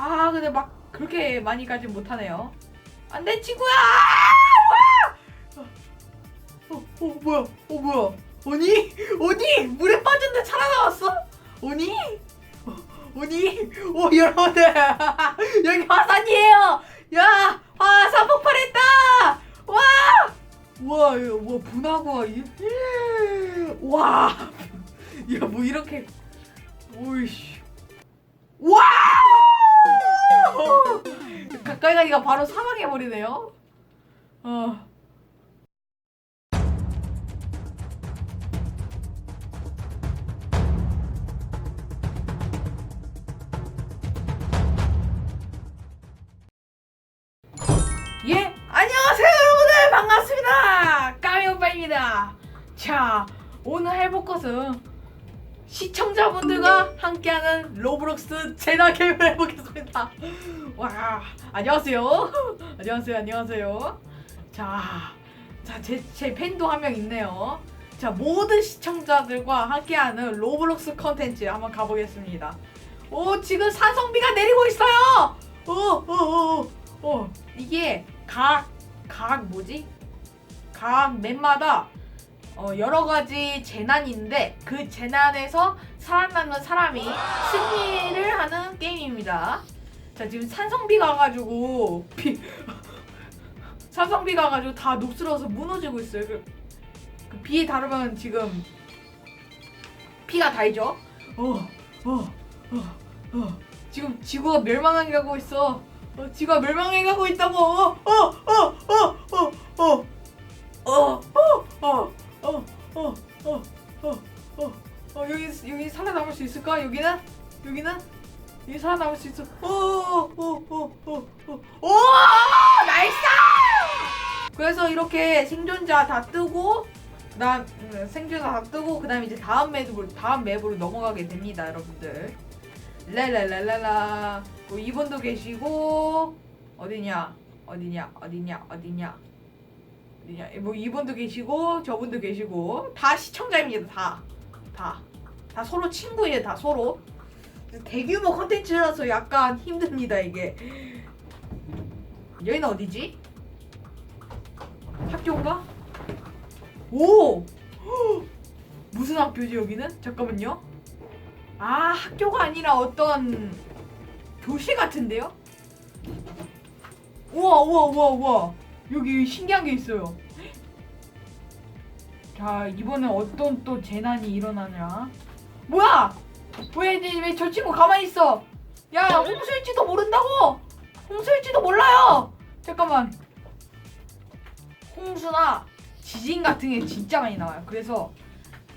아 근데 막 그렇게 많이 가진 못하네요. 안돼 친구야! 와! 어, 어 뭐야? 어 뭐야? 오니? 오니? 물에 빠졌는데 살아나왔어? 오니? 어, 오니? 오 여러분들 여기 화산이에요. 야 화산 폭발했다. 와! 와, 와, 야뭐 이렇게 오이씨, 와! 가까이 가니까 바로 사망해 버리네요. 어. 예, 안녕하세요 여러분들 반갑습니다 까미오빠입니다 자 오늘 해볼 것은 시청자분들과 함께하는 로블록스 제나 게임을 해보겠습니다. 와 안녕하세요. 안녕하세요 안녕하세요. 자제 제 팬도 한 명 있네요. 자 모든 시청자들과 함께하는 로블록스 컨텐츠 한번 가보겠습니다. 오 지금 산성비가 내리고 있어요! 오 오 오오. 어, 이게 각, 각 뭐지? 각 맵마다 어, 여러 가지 재난인데 그 재난에서 살아남는 사람이 승리를 하는 게임입니다. 자 지금 산성비 가 가지고 비 산성비 가 가지고 다 녹슬어서 무너지고 있어요. 그, 그 비에 다르면 지금 피가 다이죠. 어, 어, 어, 어. 지금 지구가 멸망하게 가고 있어. 어, 지구가 멸망해 가고 있다고. 어, 어, 어, 어, 어, 어, 어, 어, 어, 어, 어, 어, 어, 어, 어, 여기 여기 살아남을 수 있을까? 여기는 여기는 여기 살아남을 수 있어. 어, 어, 어, 어, 어, 어, 오, 나이스! 그래서 이렇게 생존자 다 뜨고 그다음 음, 생존자 다 뜨고 그다음 이제 다음 맵으로 다음 맵으로 넘어가게 됩니다, 여러분들. 랄랄랄랄라. 뭐 이분도 계시고 어디냐 어디냐 어디냐 어디냐 뭐 이분도 계시고 저분도 계시고 다 시청자입니다 다. 다. 다 서로 친구예요 다 서로. 대규모 컨텐츠라서 약간 힘듭니다 이게. 여기는 어디지? 학교인가? 오! 헉! 무슨 학교지 여기는? 잠깐만요. 아 학교가 아니라 어떤 교실 같은데요? 우와 우와 우와 우와 여기 신기한 게 있어요. 자 이번엔 어떤 또 재난이 일어나냐? 뭐야? 왜왜저 친구 가만히 있어? 야 홍수일지도 모른다고? 홍수일지도 몰라요. 잠깐만. 홍수나 지진 같은 게 진짜 많이 나와요. 그래서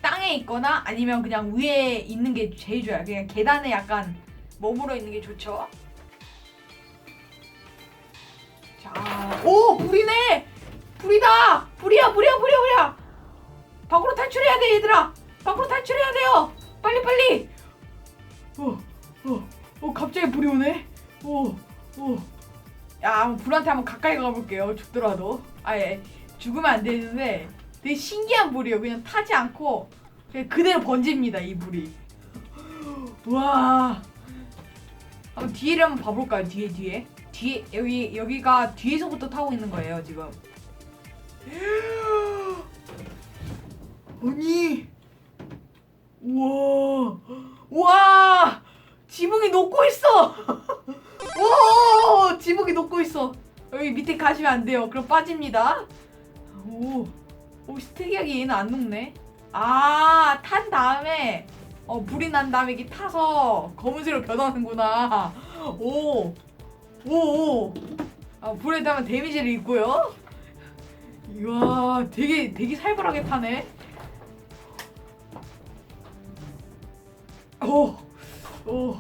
땅에 있거나 아니면 그냥 위에 있는 게 제일 좋아요. 그냥 계단에 약간 머물러 있는 게 좋죠. 오 불이네. 불이다. 불이야, 불이야, 불이야, 불이야. 밖으로 탈출해야 돼, 얘들아. 밖으로 탈출해야 돼요. 빨리, 빨리. 어, 어, 어, 갑자기 불이 오네. 오, 오. 야, 불한테 한번 가까이 가볼게요. 죽더라도. 아예 죽으면 안 되는데 되게 신기한 불이에요. 그냥 타지 않고 그냥 그대로 번집니다. 이 불이. 와. 한번 뒤를 한번 봐볼까요? 뒤에 뒤에 뒤에 여기 여기가 뒤에서부터 타고 있는 거예요 지금. 아니, 우와, 와, 지붕이 녹고 있어. 오, 지붕이 녹고 있어. 여기 밑에 가시면 안 돼요. 그럼 빠집니다. 오, 오 특이하게 얘는 안 녹네. 아, 탄 다음에 어, 불이 난 다음에 이게 타서 검은색으로 변하는구나. 오, 오, 오. 아, 불에 닿으면 데미지를 입고요. 이야, 되게 되게 살벌하게 타네. 오, 오,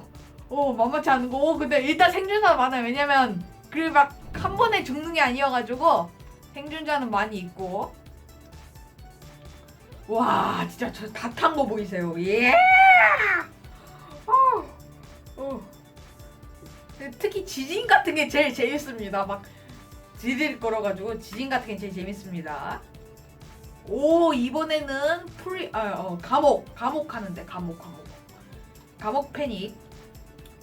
오, 만만치 않은 거. 오, 근데 일단 생존자 많아요. 왜냐면 그 막 한 번에 죽는 게 아니어가지고 생존자는 많이 있고. 와, 진짜 저 다 탄 거 보이세요? 예! 특히 지진 같은 게 제일 재밌습니다. 막 지질 걸어가지고 지진 같은 게 제일 재밌습니다. 오 이번에는 프리 아 어, 감옥 감옥 하는데 감옥 감옥 감옥 패닉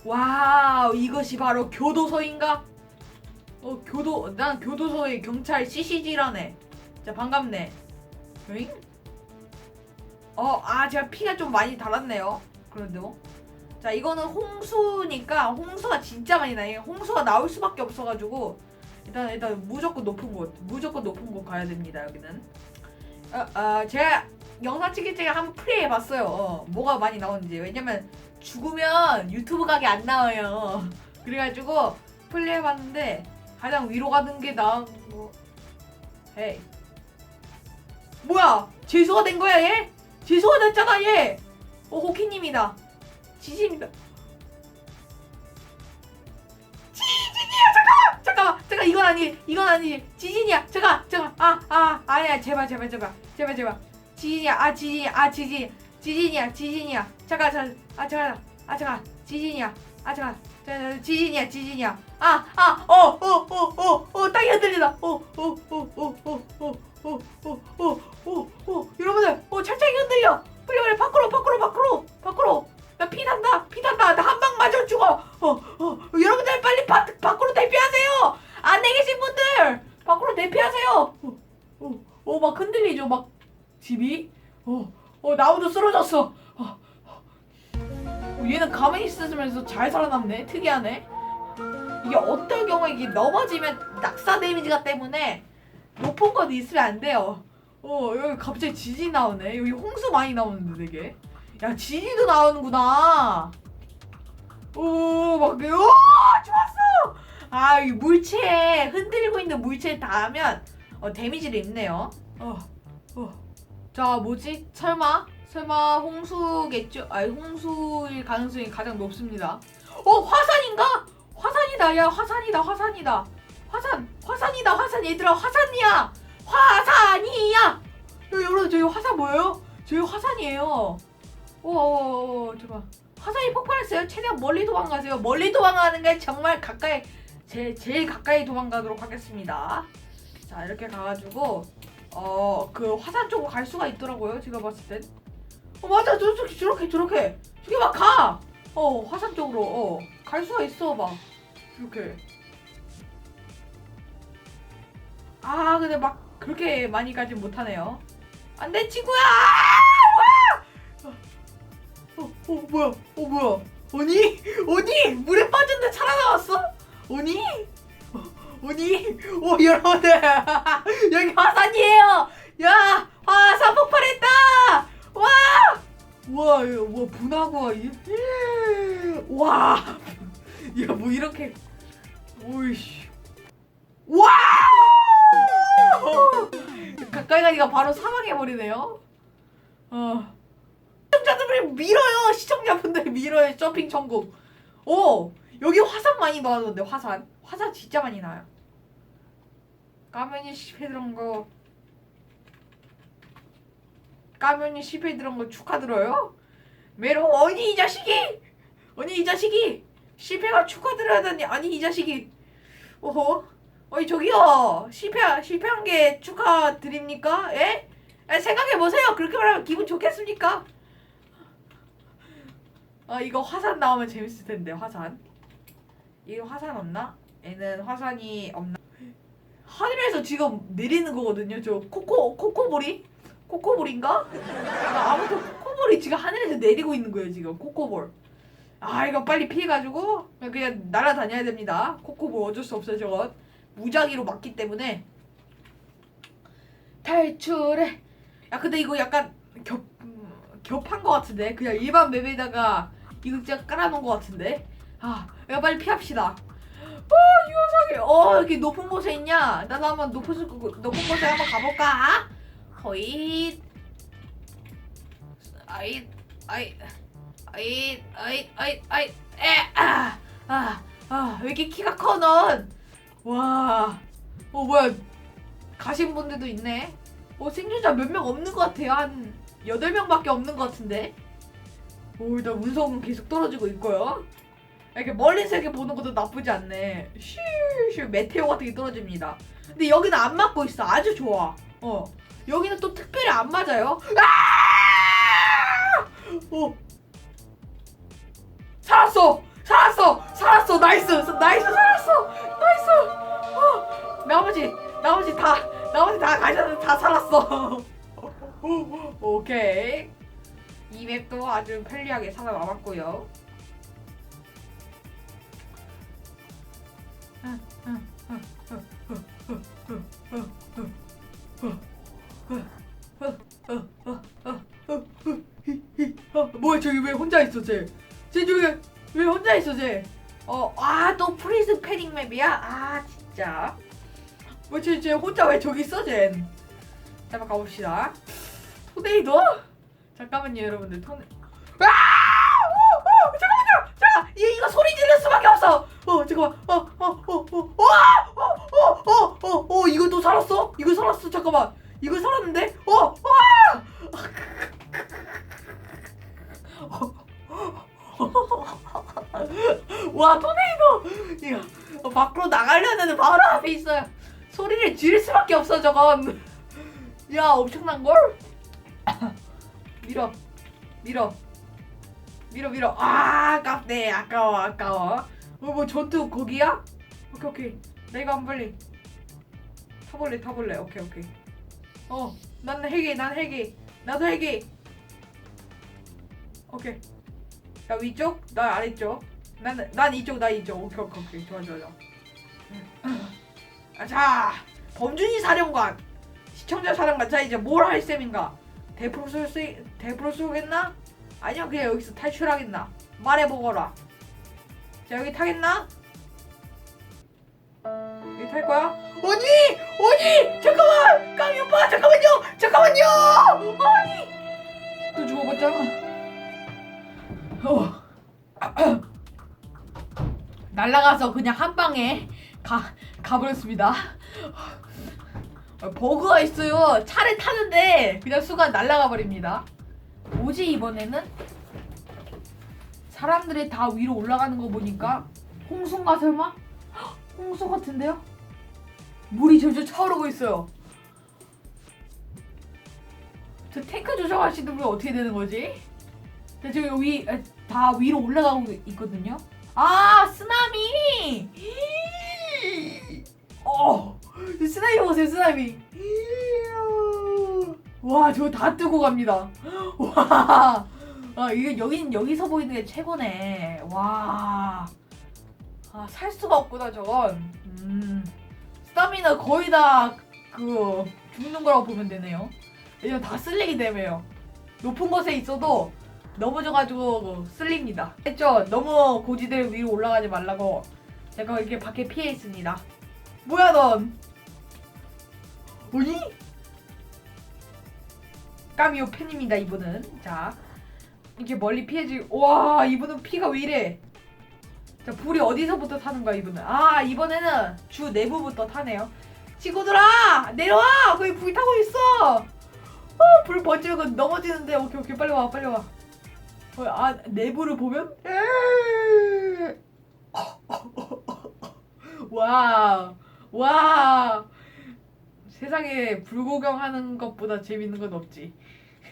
와우 이것이 바로 교도소인가? 어 교도 난 교도소의 경찰 CCG라네. 자 반갑네. 응? 어아 제가 피가 좀 많이 달았네요. 그래도 자 이거는 홍수니까 홍수가 진짜 많이 나요. 홍수가 나올 수밖에 없어가지고 일단 일단 무조건 높은 곳 무조건 높은 곳 가야 됩니다 여기는. 어, 어 제가 영상 찍을 때 한번 플레이 해봤어요. 어, 뭐가 많이 나오는지 왜냐면 죽으면 유튜브 각이 안 나와요. 그래가지고 플레이 해봤는데 가장 위로 가는 게 나은 거. 헤이. 뭐야? 재수가 된 거야 얘? 재수가 됐잖아 얘. 어 호키님이다. 지진이다. 지진이야 잠깐만 잠깐만 잠깐 이건 아니 이건 아니 지진이야 잠깐 잠깐 아아 아니야 제발 제발 제발 제발 제발 지진이야 아 지진이야 아 지진 지진이야 지진이야 잠깐 잠깐 아 잠깐 아 잠깐 지진이야 아 잠깐 잠깐, 지진이야 지진이야 아, 아아어어 어 어어 땅이 흔들리다 어, 어 어 어 어 어 어 어 어 어 어 여러분들 어 철창이 흔들려 빨리 빨리 밖으로 밖으로 밖으로 밖으로 나 피난다 피난다 나 한 방 맞아 죽어 어 어 여러분들 빨리 바, 밖으로 대피하세요 안에 계신 분들 밖으로 대피하세요 어어막 흔들리죠 막 집이 어, 어 나무도 쓰러졌어. 어, 어, 얘는 가만히 있으면서 잘 살아남네. 특이하네. 이게 어떨 경우에 이게 넘어지면 낙사 데미지가 때문에 높은 곳 있으면 안 돼요. 어 여기 갑자기 지진 나오네. 여기 홍수 많이 나오는데 되게. 야 지진도 나오는구나. 오 막 오 좋았어. 아 이 물체에 흔들리고 있는 물체에 닿으면 어, 데미지를 입네요. 어 어. 자 뭐지? 설마? 설마 홍수겠죠? 아니 홍수일 가능성이 가장 높습니다. 어 화산인가? 화산이다 야 화산이다 화산이다 화산 화산이다 화산 얘들아 화산이야 화산이야 야, 여러분 저기 화산 뭐예요? 저기 화산이에요. 오 잠깐 화산이 폭발했어요. 최대한 멀리 도망가세요. 멀리 도망가는 게 정말 가까이 제 제일 가까이 도망가도록 하겠습니다. 자 이렇게 가가지고 어, 그 화산 쪽으로 갈 수가 있더라고요. 제가 봤을 땐. 어, 맞아. 저렇게, 저렇게, 저렇게. 저기 막 가! 어, 화산 쪽으로. 어, 갈 수가 있어, 막. 이렇게. 아, 근데 막 그렇게 많이 가진 못하네요. 안 돼, 친구야! 아! 어, 어, 뭐야? 어, 뭐야? 오니? 오니? 물에 빠졌는데 살아나왔어? 오니? 어, 오니? 오, 여러분들! 여기 화산이에요! 야! 화산 폭발했다! 와! 와, 뭐 분화구가 이- 와! 야, 뭐 이렇게 오이씨. 와! 가까이 가니까 바로 사망해 버리네요. 어. 시청자들이 밀어요. 시청자분들이 밀어요. 쇼핑 천국. 오! 여기 화산 많이 나왔는데 화산. 화산 진짜 많이 나요. 까면이 10회 들은 거 까면이 10회 들은 거 축하드려요? 메로 언니 이 자식이 언니 이 자식이 10회가 축하드려야더니 아니 이 자식이 오호 어이 저기요 10회 10회한 게 축하드립니까? 예? 아, 생각해 보세요 그렇게 말하면 기분 좋겠습니까? 아 이거 화산 나오면 재밌을 텐데 화산 이거 화산 없나? 얘는 화산이 없나? 하늘에서 지금 내리는 거거든요. 저 코코 코코볼이 코코볼인가? 아, 아무튼 코코볼이 지금 하늘에서 내리고 있는 거예요. 지금 코코볼. 아 이거 빨리 피해가지고 그냥 날아다녀야 됩니다. 코코볼 어쩔 수 없어요. 저건 무작위로 맞기 때문에 탈출해. 야 근데 이거 약간 겹 음, 겹한 거 같은데 그냥 일반 맵에다가 이거 진짜 깔아놓은 거 같은데 아 이거 빨리 피합시다. 어, 유상해. 어, 여기 높은 곳에 있냐? 나도 한번 높은, 곳- 높은 곳에 한번 가볼까? 허잇. 아잇, 아잇, 아잇, 아잇, 아잇, 아잇, 에, 아, 아, 아, 왜 이렇게 키가 커, 넌? 와, 어, 뭐야. 가신 분들도 있네. 어, 생존자 몇 명 없는 것 같아요. 한 8명밖에 없는 것 같은데. 오, 일단 운석은 계속 떨어지고 있고요. 이렇게 멀리서 이렇게 보는 것도 나쁘지 않네. 슈슈 메테오 같은 게 떨어집니다. 근데 여기는 안 맞고 있어. 아주 좋아. 어. 여기는 또 특별히 안 맞아요. 아! 어. 살았어. 살았어. 살았어 나이스 나이스 살았어 나이스 어, 나머지 나머지 다 나머지 다 가셨는데 다 살았어 오케이 이 맵도 아주 편리하게 살아남았고요 어, 뭐야 저기 왜 혼자 있어 쟤? 쟤 저기 왜 혼자 있어 쟤? 어, 아 또 프리즈 패닝 맵이야? 아 진짜. 뭐쟤 쟤 혼자 왜 저기 있어 쟤? 자, 한번 가봅시다. 토네이도? 잠깐만요 여러분들 토네. 아! 오, 오, 잠깐만요. 자, 이 이거 소리 지를 수밖에 없어. 어, 잠깐만. 어, 어, 어, 어, 와, 어, 어, 어, 어, 어, 이거 또 살았어? 이거 살았어? 잠깐만. 이거 살았는데? 어, 와! 와 토네이도 어, 밖으로 나가려는 바로 앞에 있어요 소리를 지를 수밖에 없어 저건 야 엄청난 걸 밀어. 밀어. 밀어 밀어. 아 아깝네. 아까워 아까워. 어뭐 전투 거기야? 오케이 오케이. 내가 한 빨리. 타볼래 타볼래. 오케이 오케이. 어난 헬기 난 헬기. 나도 헬기. 오케이. 나 위쪽? 나 아래쪽? 난, 난 이쪽 나 이쪽. 오케이 오케이 오케이. 좋아 좋아 좋아. 아, 자. 범준이 사령관. 시청자 사령관. 자 이제 뭘 할 셈인가 대프로 쏠 수, 대프로 쏘겠나? 아니면 그냥 여기서 탈출하겠나 말해보거라 자 여기 타겠나? 여기 탈 거야? 언니! 언니! 잠깐만! 까미 오빠 잠깐만요! 잠깐만요! 아니! 또 죽어봤잖아 어. 날라가서 그냥 한 방에 가 가버렸습니다. 어, 버그가 있어요. 차를 타는데 그냥 순간 날라가 버립니다. 뭐지 이번에는? 사람들이 다 위로 올라가는 거 보니까 홍수인가 설마? 헉, 홍수 같은데요? 물이 절절 차오르고 있어요. 저 탱크 조정하시는 분 어떻게 되는 거지? 자, 지금 여기 아, 다 위로 올라가고 있거든요. 아, 쓰나미! 어, 쓰나미 보세요, 쓰나미. 와, 저거 다 뜨고 갑니다. 와, 아, 이게 여긴 여기서 보이는 게 최고네. 와, 아, 살 수가 없구나, 저건. 음, 스타미나 거의 다 그 죽는 거라고 보면 되네요. 왜냐면 다 쓸리기 때문에요. 높은 곳에 있어도 넘어져가지고 쓸립니다. 했죠? 너무 고지대 위로 올라가지 말라고 제가 이렇게 밖에 피해 있습니다. 뭐야 넌? 뭐니? 까미오 팬입니다 이분은. 자 이렇게 멀리 피해지. 와 이분은 피가 왜 이래? 자 불이 어디서부터 타는 거야 이분은? 아 이번에는 주 내부부터 타네요. 친구들아 내려와 거기 불 타고 있어. 어, 불 번지면 넘어지는데 오케이 오케이 빨리 와 빨리 와. 어, 아 내부를 보면 와, 와, 세상에 불구경하는 것보다 재밌는 건 없지.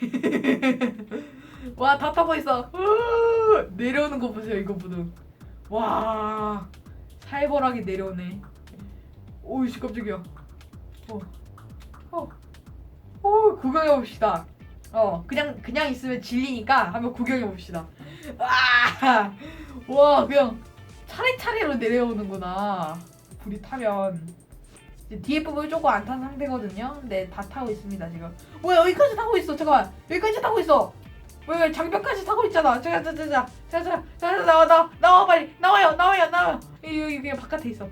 와, 다 타고 있어. 으, 내려오는 거 보세요, 이거 보든. 와, 살벌하게 내려오네. 오이씨, 깜짝이야. 어, 어, 어, 구경해 봅시다. 어, 그냥 그냥 있으면 질리니까 한번 구경해 봅시다. 와, 와, 그냥 차례차례로 내려오는구나. 불이 타면. 뒤에 부분이 조금 안 탄 상태거든요. 근데 다 타고 있습니다 지금. 뭐야 여기까지 타고 있어. 잠깐만 여기까지 타고 있어. 왜, 왜 장벽까지 타고 있잖아. 자, 자, 자, 자, 자, 자, 자, 나와, 나와, 나와 빨리, 나와요, 나와요, 나와요. 여기, 여기 그냥 바깥에 있어.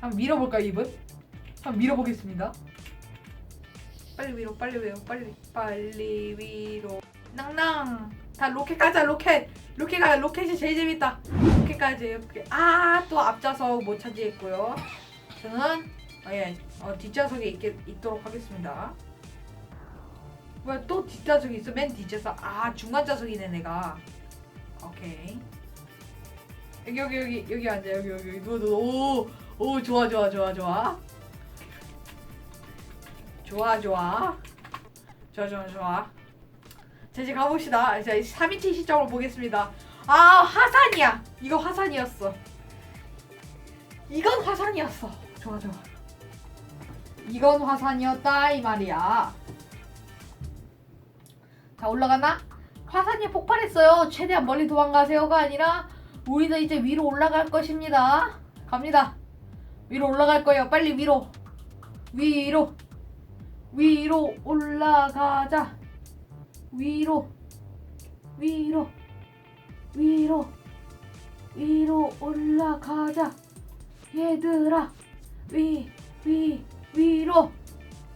한번 밀어볼까 요 입은? 한번 밀어보겠습니다. 빨리 위로, 빨리 위로, 빨리, 빨리 위로. 낭낭. 다 로켓 가자, 로켓. 로켓 가자, 로켓이 제일 재밌다. 로켓까지 이렇게. 아, 또 앞좌석 못 차지했고요. 저는 어, 예, 어, 뒷좌석에 있게, 있도록 하겠습니다. 뭐야 또 뒷좌석이 있어? 맨 뒷좌석. 아 중간 좌석이네 내가. 오케이. 여기 여기 여기 여기 앉아 여기 여기 여기 누워 누워. 오오 좋아 좋아 좋아 좋아. 좋아 좋아. 좋아 좋아 좋아. 자 이제 가봅시다. 자 3인칭 시점으로 보겠습니다. 아 화산이야. 이거 화산이었어. 이건 화산이었어. 좋아 좋아. 이건 화산이었다 이 말이야. 자 올라가나? 화산이 폭발했어요. 최대한 멀리 도망가세요가 아니라 우리도 이제 위로 올라갈 것입니다. 갑니다. 위로 올라갈 거예요. 빨리 위로. 위로. 위로 올라가자. 위로. 위로. 위로. 위로 올라가자. 얘들아. 위, 위, 위로.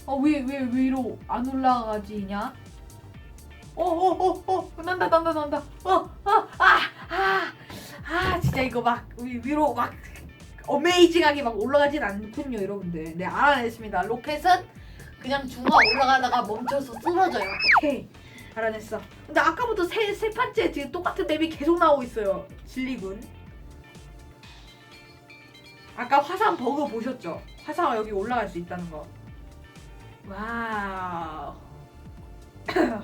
어, 왜, 왜 위로 안 올라가지냐? 어, 어, 어, 어, 난다, 난다, 난다. 어, 어, 아, 아, 아, 진짜 이거 막 위, 위로 막 어메이징하게 막 올라가진 않군요, 여러분들. 네, 알아냈습니다. 로켓은 그냥 중앙 올라가다가 멈춰서 쓰러져요. 오케이, 알아냈어. 근데 아까부터 세, 세 판째 지금 똑같은 맵이 계속 나오고 있어요. 진리군. 아까 화산 버그 보셨죠? 화산가 여기 올라갈 수 있다는 거. 와우.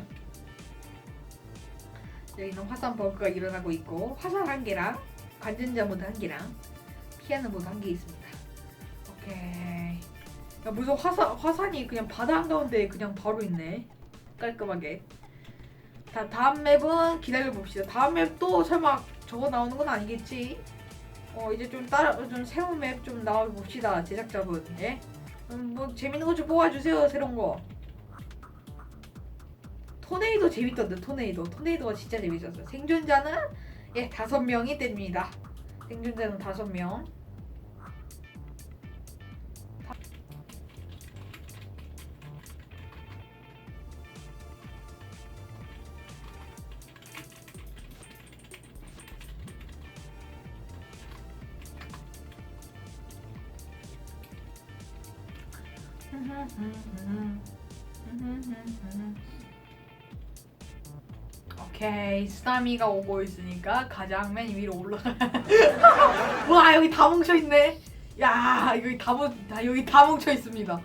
여기는 화산 버그가 일어나고 있고 화산 한 개랑 관전자 모드 한 개랑 피아노 모드 한 개 있습니다. 오케이. 야 무슨 화산 화산이 그냥 바다 한 가운데 그냥 바로 있네. 깔끔하게. 다 다음 맵은 기다려 봅시다. 다음 맵도 설마 저거 나오는 건 아니겠지? 어 이제 좀 따라 좀 새로운 맵 좀 나와 봅시다 제작자분. 예? 음, 뭐 재밌는 거 좀 뽑아주세요 새로운 거. 토네이도 재밌던데 토네이도 토네이도가 진짜 재밌었어요. 생존자는 예 다섯 명이 됩니다. 생존자는 다섯 명. 오케이 쓰나미가 오고 있으니까 가장 맨 위로 올라가. 와 여기 다 뭉쳐 있네. 야 여기 다, 뭉, 다 여기 다 뭉쳐 있습니다.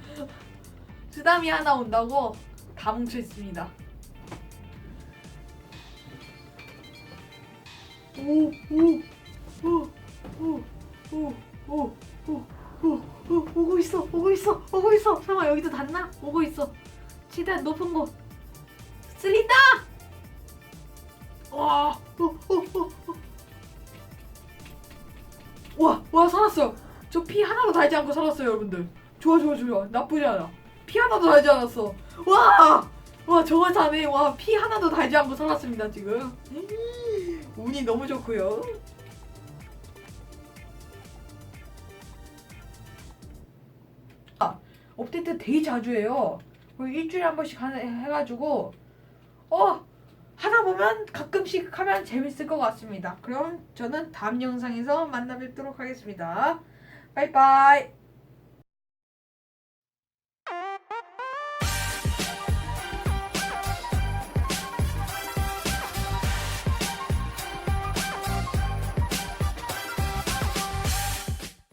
쓰나미 하나 온다고 다 뭉쳐 있습니다. 오 오 오 오 오오 오 오 오고 있어 오고 있어 오고 있어 설마 여기도 닿나? 오고 있어 최대한 높은 곳 쓸린다 와, 어, 어, 어, 어. 와, 와 살았어요. 저 피 하나도 달지 않고 살았어요, 여러분들. 좋아, 좋아, 좋아. 나쁘지 않아. 피 하나도 달지 않았어. 와, 와 저거 자네. 와, 피 하나도 달지 않고 살았습니다 지금. 음, 운이 너무 좋고요. 업데이트 되게 자주 해요. 거의 일주일에 한 번씩 해가지고 어 하다 보면 가끔씩 하면 재밌을 것 같습니다. 그럼 저는 다음 영상에서 만나 뵙도록 하겠습니다. 바이바이.